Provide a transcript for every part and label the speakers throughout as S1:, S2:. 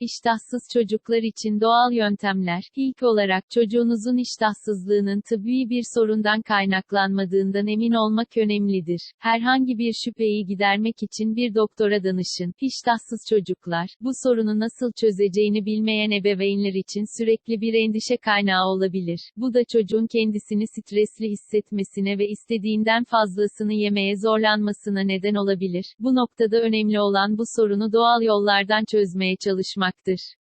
S1: İştahsız çocuklar için doğal yöntemler. İlk olarak çocuğunuzun iştahsızlığının tıbbi bir sorundan kaynaklanmadığından emin olmak önemlidir. Herhangi bir şüpheyi gidermek için bir doktora danışın. İştahsız çocuklar, bu sorunu nasıl çözeceğini bilmeyen ebeveynler için sürekli bir endişe kaynağı olabilir. Bu da çocuğun kendisini stresli hissetmesine ve istediğinden fazlasını yemeye zorlanmasına neden olabilir. Bu noktada önemli olan bu sorunu doğal yollardan çözmeye çalışmaktır.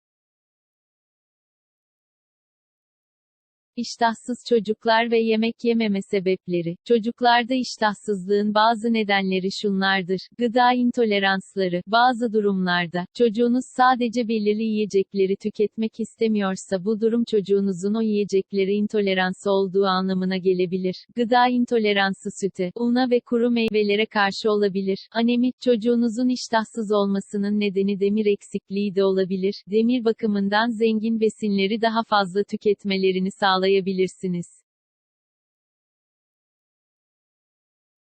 S1: İştahsız çocuklar ve yemek yememe sebepleri. Çocuklarda iştahsızlığın bazı nedenleri şunlardır. Gıda intoleransları. Bazı durumlarda, çocuğunuz sadece belirli yiyecekleri tüketmek istemiyorsa bu durum çocuğunuzun o yiyeceklere intoleransı olduğu anlamına gelebilir. Gıda intoleransı süte, una ve kuru meyvelere karşı olabilir. Anemi, çocuğunuzun iştahsız olmasının nedeni demir eksikliği de olabilir. Demir bakımından zengin besinleri daha fazla tüketmelerini sağlayabilirsiniz.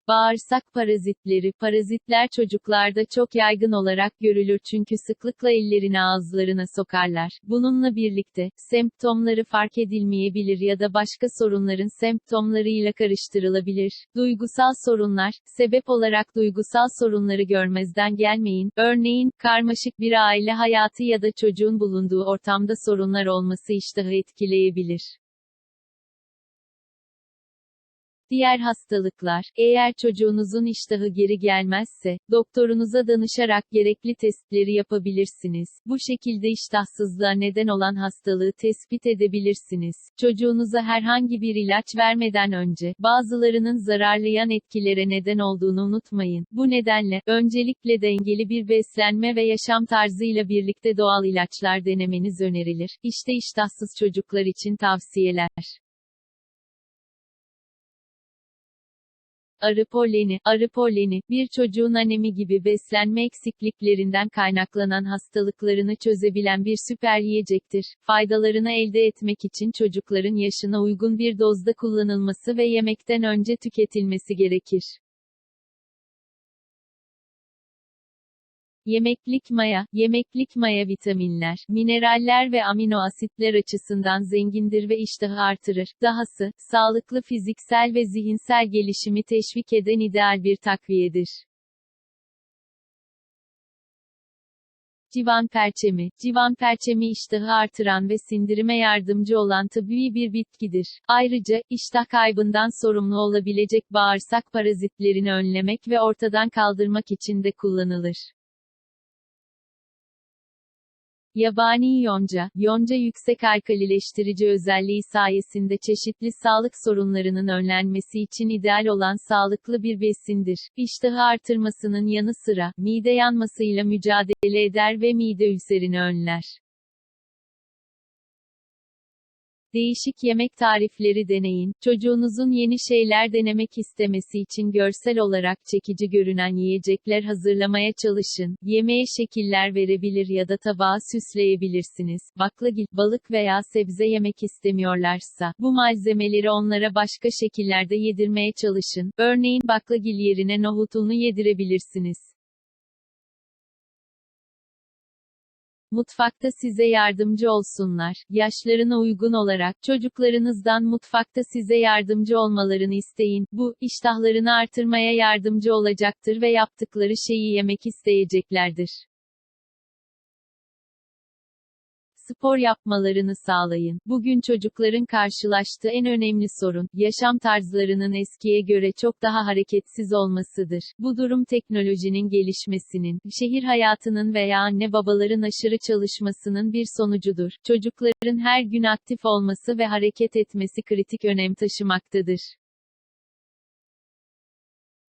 S1: Bağırsak parazitleri Parazitler çocuklarda çok yaygın olarak görülür çünkü sıklıkla ellerini ağızlarına sokarlar. Bununla birlikte, semptomları fark edilmeyebilir ya da başka sorunların semptomlarıyla karıştırılabilir. Duygusal sorunlar, sebep olarak duygusal sorunları görmezden gelmeyin. Örneğin, karmaşık bir aile hayatı ya da çocuğun bulunduğu ortamda sorunlar olması iştahı etkileyebilir. Diğer hastalıklar, eğer çocuğunuzun iştahı geri gelmezse, doktorunuza danışarak gerekli testleri yapabilirsiniz. Bu şekilde iştahsızlığa neden olan hastalığı tespit edebilirsiniz. Çocuğunuza herhangi bir ilaç vermeden önce, bazılarının zararlayan etkilere neden olduğunu unutmayın. Bu nedenle, öncelikle dengeli bir beslenme ve yaşam tarzıyla birlikte doğal ilaçlar denemeniz önerilir. İşte iştahsız çocuklar için tavsiyeler. Arı poleni, arı poleni, bir çocuğun anemi gibi beslenme eksikliklerinden kaynaklanan hastalıklarını çözebilen bir süper yiyecektir. Faydalarını elde etmek için çocukların yaşına uygun bir dozda kullanılması ve yemekten önce tüketilmesi gerekir. Yemeklik maya, yemeklik maya vitaminler, mineraller ve amino asitler açısından zengindir ve iştahı artırır. Dahası, sağlıklı fiziksel ve zihinsel gelişimi teşvik eden ideal bir takviyedir. Civan perçemi, civan perçemi iştahı artıran ve sindirime yardımcı olan tıbbi bir bitkidir. Ayrıca, iştah kaybından sorumlu olabilecek bağırsak parazitlerini önlemek ve ortadan kaldırmak için de kullanılır. Yabani yonca, yonca yüksek alkalileştirici özelliği sayesinde çeşitli sağlık sorunlarının önlenmesi için ideal olan sağlıklı bir besindir. İştahı artırmasının yanı sıra, mide yanmasıyla mücadele eder ve mide ülserini önler. Değişik yemek tarifleri deneyin. Çocuğunuzun yeni şeyler denemek istemesi için görsel olarak çekici görünen yiyecekler hazırlamaya çalışın. Yemeğe şekiller verebilir ya da tabağı süsleyebilirsiniz. Baklagil, balık veya sebze yemek istemiyorlarsa, bu malzemeleri onlara başka şekillerde yedirmeye çalışın. Örneğin baklagil yerine nohutunu yedirebilirsiniz. Mutfakta size yardımcı olsunlar. Yaşlarına uygun olarak çocuklarınızdan mutfakta size yardımcı olmalarını isteyin. Bu, iştahlarını artırmaya yardımcı olacaktır ve yaptıkları şeyi yemek isteyeceklerdir. Spor yapmalarını sağlayın. Bugün çocukların karşılaştığı en önemli sorun, yaşam tarzlarının eskiye göre çok daha hareketsiz olmasıdır. Bu durum teknolojinin gelişmesinin, şehir hayatının veya anne babaların aşırı çalışmasının bir sonucudur. Çocukların her gün aktif olması ve hareket etmesi kritik önem taşımaktadır.